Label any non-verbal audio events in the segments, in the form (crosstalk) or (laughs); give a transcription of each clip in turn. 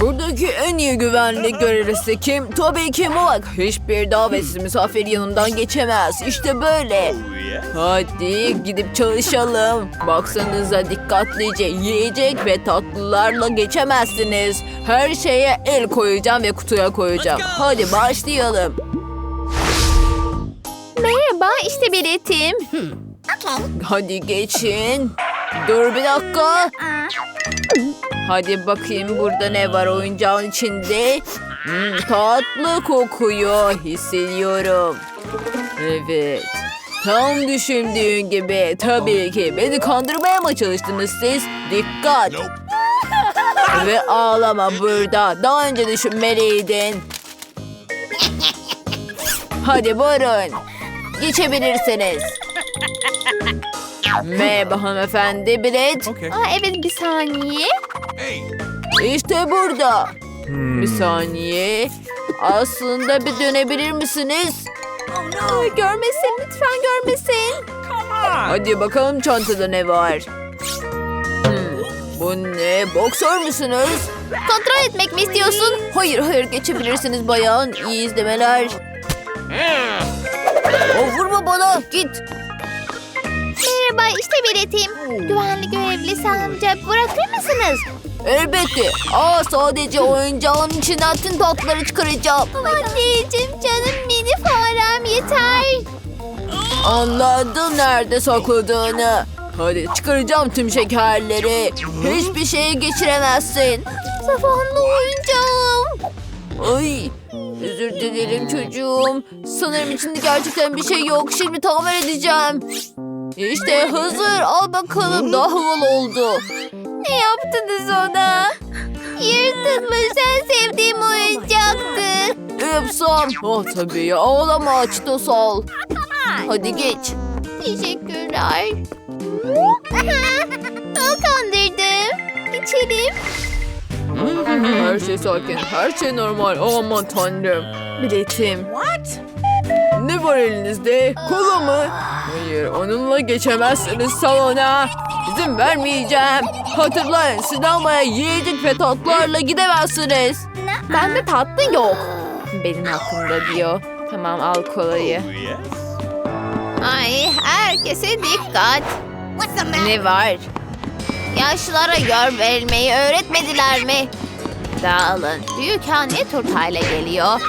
Buradaki en iyi güvenlik görevlisi kim? Tabii ki Molak. Hiçbir davetsiz misafir yanından geçemez. İşte böyle. Hadi gidip çalışalım. Baksanıza dikkatlice yiyecek ve tatlılarla geçemezsiniz. Her şeye el koyacağım ve kutuya koyacağım. Hadi başlayalım. Merhaba işte biletim. Hadi geçin. Dur bir dakika. Hadi bakayım burada ne var oyuncağın içinde. Hmm, tatlı kokuyor. Hissediyorum. Evet. Tam düşündüğün gibi. Tabii ki. Beni kandırmaya mı çalıştınız siz? Dikkat. (laughs) Ve ağlama burada. Daha önce düşünmeliydin. Hadi buyurun. Geçebilirsiniz. Merhaba hanımefendi bilet. Aa, evet bir saniye. İşte burada. Bir saniye. Aslında bir dönebilir misiniz? Aa, görmesin lütfen görmesin. Hadi bakalım çantada ne var? Hmm, bu ne? Boksör müsünüz? Kontrol etmek mi istiyorsun? Hayır hayır geçebilirsiniz bayan. İyi izlemeler. O vurma bana git. Merhaba işte biletim. Güvenlik görevlisi amca bırakır mısınız? Elbette. Aa sadece oyuncağın içinden tüm tatlıları çıkaracağım. Anneciğim canım mini farem yeter. Anladım nerede sakladığını. Hadi çıkaracağım tüm şekerleri. Hiçbir şeye geçiremezsin. Zavallı oyuncağım. Ay özür dilerim çocuğum. Sanırım içinde gerçekten bir şey yok. Şimdi tamir edeceğim. İşte hazır. Al bakalım daha havalı oldu. Ne yaptınız ona? Yırtılmış en sevdiğim oyuncaktı. Yapsam. Oh tabii ya ağlama açta sal. Hadi geç. Teşekkürler. o kandırdım. İçelim. Her şey sakin. Her şey normal. Aman tanrım. Biletim. What? Ne var elinizde? Kola mı? Hayır onunla geçemezsiniz salona. İzin vermeyeceğim. Hatırlayın sinemaya yiyecek ve tatlılarla gidemezsiniz. Bende tatlı yok. Benim aklımda diyor. Tamam al kolayı. Ay herkese dikkat. Ne var? Yaşlılara yol vermeyi öğretmediler mi? Dağılın. Büyük anne turtayla geliyor.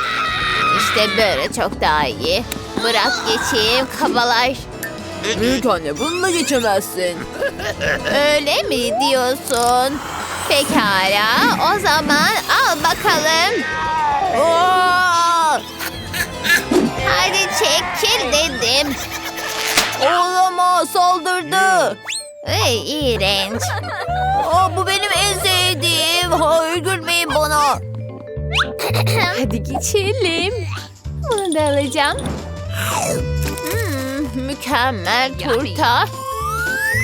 İşte böyle çok daha iyi. Bırak geçeyim kabalar. Büyük anne bununla geçemezsin. (laughs) Öyle mi diyorsun? Pekala o zaman al bakalım. Aa! Hadi çekil dedim. Olamaz saldırdı. Ay iğrenç. Aa, bu benim en sevdiğim. Hayır gülmeyin bana. (laughs) Hadi geçelim. Bunu da alacağım. Hmm, mükemmel turta.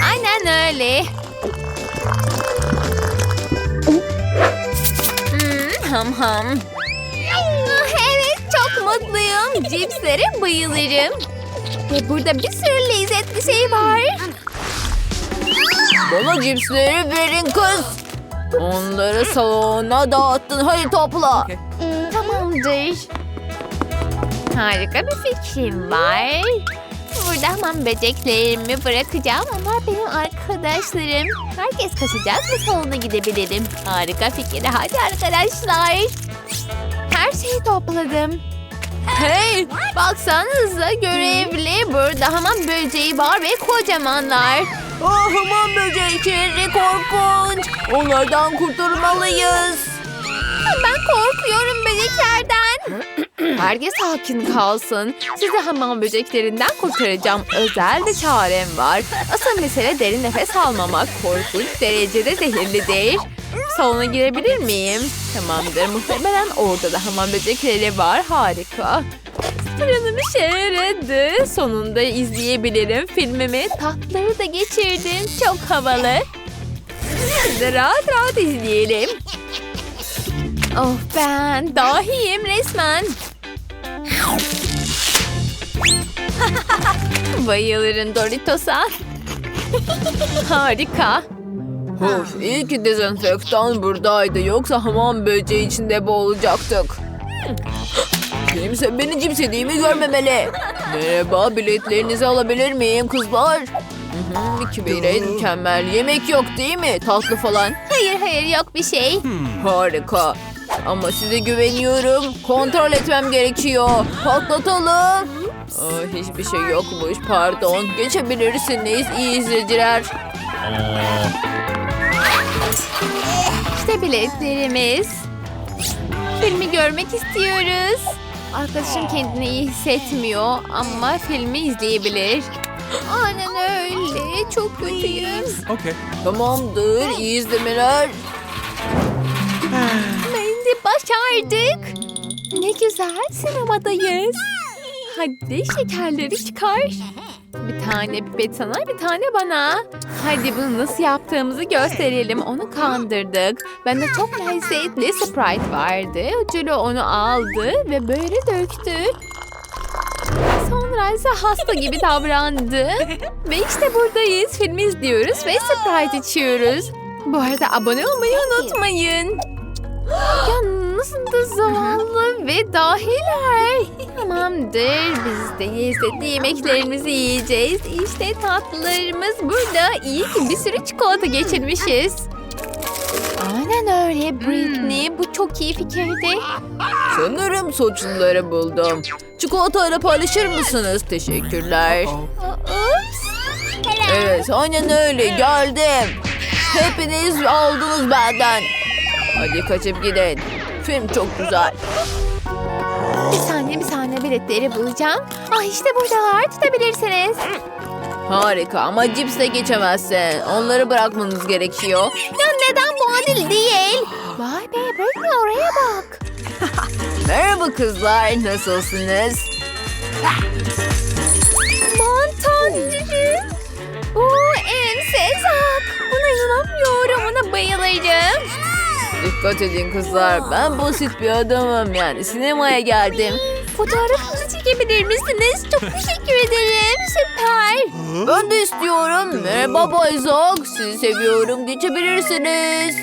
Aynen öyle. Hmm, ham ham. Evet çok mutluyum. Cipslere bayılırım. Ve burada bir sürü lezzetli şey var. Bana cipsleri verin kız. Onları salona dağıttın. Hadi topla. Tamamdır. Harika bir fikrim var. Burada hamam böceklerimi bırakacağım. Onlar benim arkadaşlarım. Herkes kaçacak ve salona gidebilirim. Harika fikir. Hadi arkadaşlar. Her şeyi topladım. Hey, baksanıza görevli. Burada hamam böceği var ve kocamanlar. Ah hamam böcekleri korkunç. Onlardan kurtulmalıyız. Ben korkuyorum böceklerden. Herkes sakin kalsın. Sizi hamam böceklerinden kurtaracağım. Özel bir çarem var. Asıl mesele derin nefes almamak. Korkunç derecede zehirlidir. Salona girebilir miyim? Tamamdır. Muhtemelen orada da hamam böcekleri var. Harika. Planım işe yaradı. Sonunda izleyebilirim filmimi. Tatları da geçirdim. Çok havalı. De rahat rahat izleyelim. Of ben dahiyim resmen. (laughs) Bayılırım Doritos'a. (laughs) Harika. Of, iyi ki dezenfektan buradaydı. Yoksa hamam böceği içinde boğulacaktık. Kimse beni cimsediğimi görmemeli. Merhaba, biletlerinizi alabilir miyim kızlar? Hı hı, iki bire mükemmel. Yemek yok değil mi? Tatlı falan. Hayır hayır yok bir şey. Harika. Ama size güveniyorum. Kontrol etmem gerekiyor. Patlatalım. Aa, hiçbir şey yokmuş. Pardon. Geçebilirsiniz. İyi izleyiciler. İşte biletlerimiz. Filmi görmek istiyoruz. Arkadaşım kendini iyi hissetmiyor ama filmi izleyebilir. Aynen öyle. Çok kötüyüm. Okay. Tamamdır. İyi izlemeler. (sighs) Şimdi başardık. Ne güzel sinemadayız. Hadi şekerleri çıkar. Bir tane pipet sana bir tane bana. Hadi bunu nasıl yaptığımızı gösterelim. Onu kandırdık. Bende çok lezzetli Sprite vardı. Julie onu aldı ve böyle döktü. Sonra ise hasta gibi davrandı. Ve işte buradayız. Film izliyoruz ve Sprite içiyoruz. Bu arada abone olmayı unutmayın. (gasps) Ya nasıl da zavallı ve dahiler. Tamamdır biz de lezzetli yemeklerimizi yiyeceğiz. İşte tatlılarımız burada. İyi ki bir sürü çikolata geçirmişiz. Aynen öyle Britney. Bu çok iyi fikirdi. Sanırım suçluları buldum. Çikolatayla paylaşır mısınız? Teşekkürler. Ups. Evet aynen öyle geldim. Hepiniz aldınız benden. Hadi kaçıp gidin. Film çok güzel. Bir saniye bir saniye biletleri bulacağım. Ah işte buradalar tutabilirsiniz. Harika ama cipsle geçemezsin. Onları bırakmanız gerekiyor. Ya neden bu adil değil? Vay be Britney oraya bak. (laughs) Merhaba kızlar, nasılsınız? Aman tanrım. Bu enfes hak. Buna inanamıyorum. Ona bayılırım. Dikkat edin kızlar, ben basit bir adamım yani sinemaya geldim. Fotoğrafınızı çekebilir misiniz? Çok teşekkür ederim. Süper. Ben de istiyorum. Merhaba Bay Zog, sizi seviyorum, geçebilirsiniz.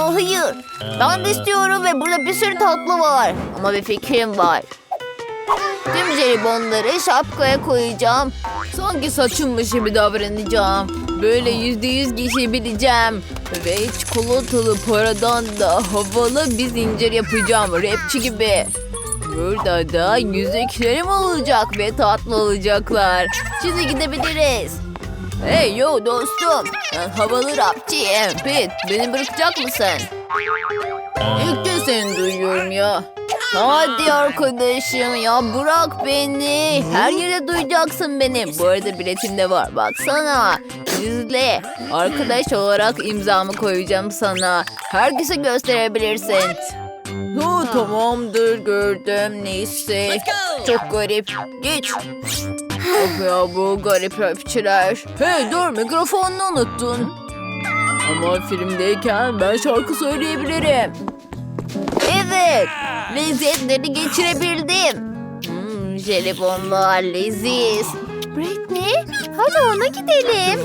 Oh, hayır, ben de istiyorum ve burada bir sürü tatlı var. Ama bir fikrim var. Tüm jelibonları şapkaya koyacağım. Sanki saçımmış gibi davranacağım. Böyle yüzde yüz geçebileceğim. Ve çikolatalı paradan da havalı bir zincir yapacağım. Rapçi gibi. Burada da yüzüklerim olacak ve tatlı olacaklar. Şimdi gidebiliriz. Hey yo dostum. Ben havalı rapçiyim. Pit beni bırakacak mısın? İlk kez seni duyuyorum ya. Hadi arkadaşım ya bırak beni. Her yere duyacaksın beni. Bu arada biletim de var baksana. İzle. Arkadaş olarak imzamı koyacağım sana. Herkese gösterebilirsin. Ha, tamamdır gördüm neyse. Çok garip. Geç. Of ya bu garip rapçiler. Hey dur mikrofonunu unuttun. Ama filmdeyken ben şarkı söyleyebilirim. Evet. Lezzetleri geçirebildim. Hmm, jelibonlar leziz. Britney, hadi ona gidelim.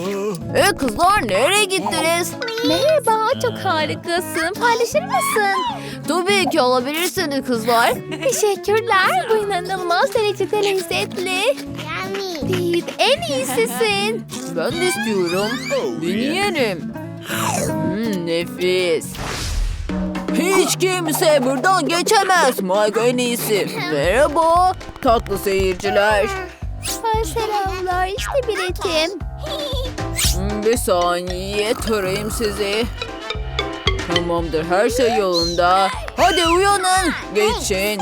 E kızlar nereye gittiniz? Merhaba, çok harikasın. Paylaşır mısın? Tabii ki alabilirsiniz kızlar. Teşekkürler. (laughs) Bu inanılmaz derecede lezzetli. Pete, en iyisisin. Ben de istiyorum. Deneyelim. Hmm, nefis. Hiç kimse buradan geçemez. Mike en iyisi. Merhaba tatlı seyirciler. Ay, selamlar, işte biletim. Hmm, Bir saniye tarayayım sizi. Tamamdır her şey yolunda. Hadi uyanın. Geçin.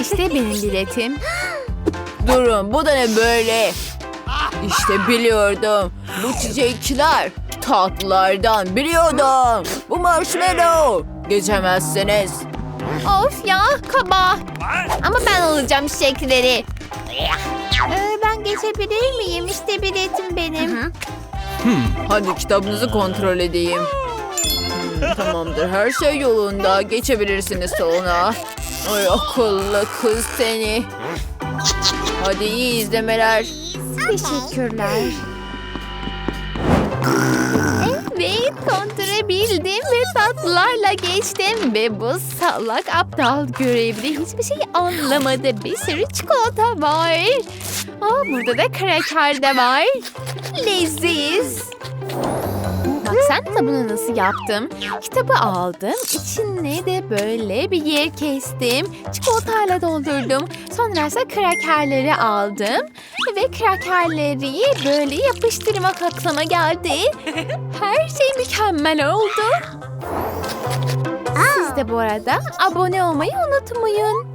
İşte benim biletim. Durun bu da ne böyle? İşte biliyordum. Bu çiçekler tatlılardan biliyordum. Bu marshmallow. Geçemezsiniz. Of ya, kaba. Ama ben alacağım çiçekleri. Ee, ben geçebilir miyim? İşte biletim benim. Hadi kitabınızı kontrol edeyim. Hmm, tamamdır her şey yolunda. Geçebilirsiniz salona. Ay akıllı kız seni. Hadi iyi izlemeler. Teşekkürler. Evet kontrabildim ve tatlılarla geçtim ve bu salak aptal görevli hiçbir şey anlamadı. Bir sürü çikolata var. Aa, burada da kraker de var. Leziz. Baksanıza bunu nasıl yaptım. Kitabı aldım. İçine de böyle bir yer kestim. Çikolatayla doldurdum. Sonra ise krakerleri aldım. Ve krakerleri böyle yapıştırmak aklıma geldi. (laughs) Her şey mükemmel oldu. Siz de bu arada abone olmayı unutmayın.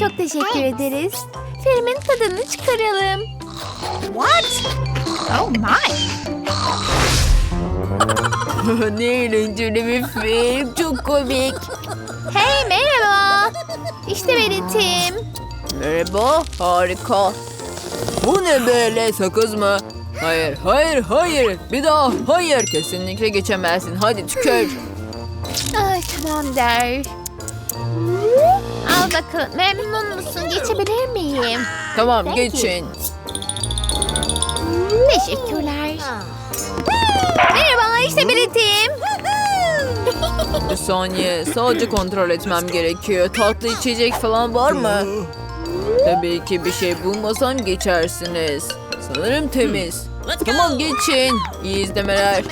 Çok teşekkür ederiz. Filmin tadını çıkaralım. What? Oh my. (laughs) ne eğlenceli bir film. Çok komik. Hey merhaba. İşte belirtim. Merhaba. Harika. Bu ne böyle sakız mı? Hayır, hayır, hayır. Bir daha hayır. Kesinlikle geçemezsin. Hadi tükür. (laughs) Ay tamam der. Al bakalım. Memnun musun? Geçebilir miyim? Tamam Thank you. geçin. Teşekkürler. Merhaba Bir saniye. Sadece kontrol etmem gerekiyor. Tatlı içecek falan var mı? Tabii ki bir şey bulmasam geçersiniz. Sanırım temiz. Tamam geçin. İyi izlemeler.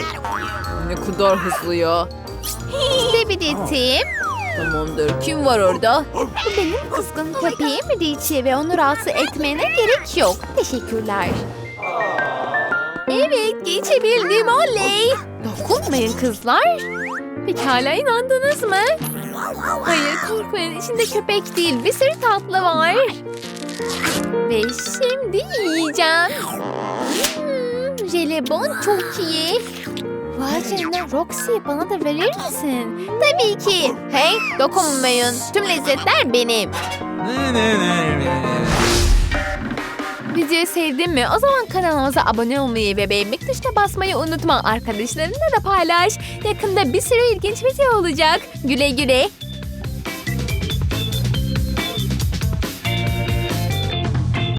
Ne kadar hızlı ya. İşte belirtim. Tamamdır. Kim var orada? Bu benim kızgın köpeğim Richie ve onu rahatsız etmene gerek yok. Teşekkürler. Evet geçebildim oley. Dokunmayın kızlar. Pekala inandınız mı? Hayır korkmayın içinde köpek değil bir sürü tatlı var. Ve şimdi yiyeceğim. Hmm, jelibon çok iyi. Vay canına Roxy bana da verir misin? Tabii ki. Hey dokunmayın. Tüm lezzetler benim. Videoyu sevdin mi? O zaman kanalımıza abone olmayı ve beğenmek tuşuna basmayı unutma. Arkadaşlarınla da paylaş. Yakında bir sürü ilginç video olacak. Güle güle.